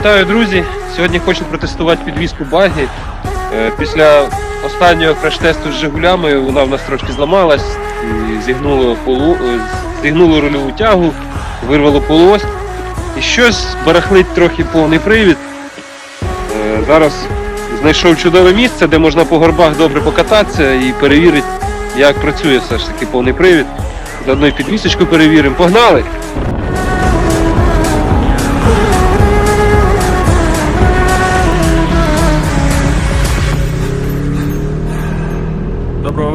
Вітаю, друзі! Сьогодні хочу протестувати підвізку багі. Е, Після останнього краш-тесту з Жигулями вона в нас трошки зламалась, і зігнуло, полу... е, зігнуло рульову тягу, вирвало полуось. І щось барахлить трохи повний привід. Е, Зараз знайшов чудове місце, де можна по горбах добре покататися і перевірити, як працює все ж таки повний привід. Заодно і підвісочку перевіримо. Погнали!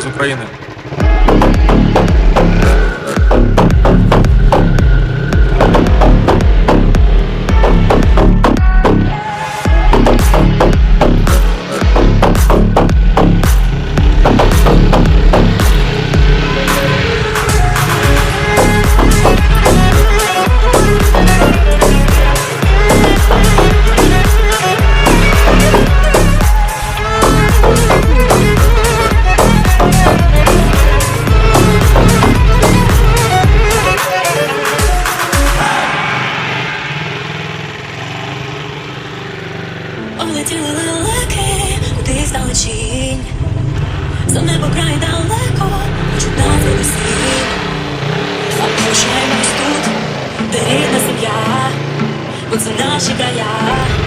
З України. Лелеки, кудись далечінь. За небо край далеко, чудна весіль. Залишаємось тут, де рідна сім'я, бо це наші края